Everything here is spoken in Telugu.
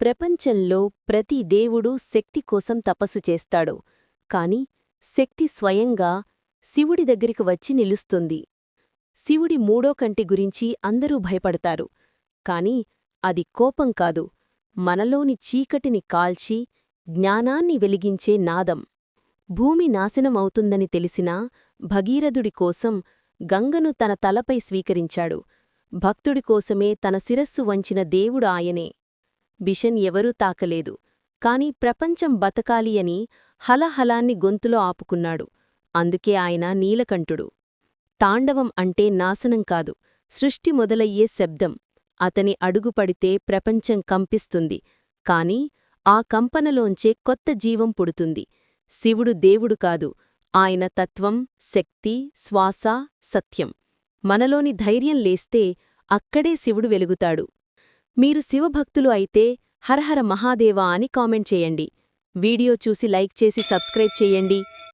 ప్రపంచంలో ప్రతి దేవుడు శక్తి కోసం తపస్సు చేస్తాడు. కాని శక్తి స్వయంగా శివుడి దగ్గరికి వచ్చి నిలుస్తుంది. శివుడి మూడో కంటి గురించి అందరూ భయపడతారు. కాని అది కోపం కాదు. మనలోని చీకటిని కాల్చి జ్ఞానాన్ని వెలిగించే నాదం. భూమి నాశనమవుతుందని తెలిసినా భగీరథుడి కోసం గంగను తన తలపై స్వీకరించాడు. భక్తుడి కోసమే తన శిరస్సు వంచిన దేవుడు ఆయనే. బిషన్ ఎవరూ తాకలేదు. కాని ప్రపంచం బతకాలి అని హలహలాన్ని గొంతులో ఆపుకున్నాడు. అందుకే ఆయన నీలకంఠుడు. తాండవం అంటే నాశనం కాదు. సృష్టి మొదలయ్యే శబ్దం. అతని అడుగుపడితే ప్రపంచం కంపిస్తుంది. కాని ఆ కంపనలోంచే కొత్త జీవం పుడుతుంది. శివుడు దేవుడు కాదు. ఆయన తత్వం శక్తి శ్వాస సత్యం. మనలోని ధైర్యం లేస్తే అక్కడే శివుడు వెలుగుతాడు. మీరు శివభక్తులు అయితే హరహర మహాదేవా అని కామెంట్ చేయండి. వీడియో చూసి లైక్ చేసి సబ్స్క్రైబ్ చేయండి.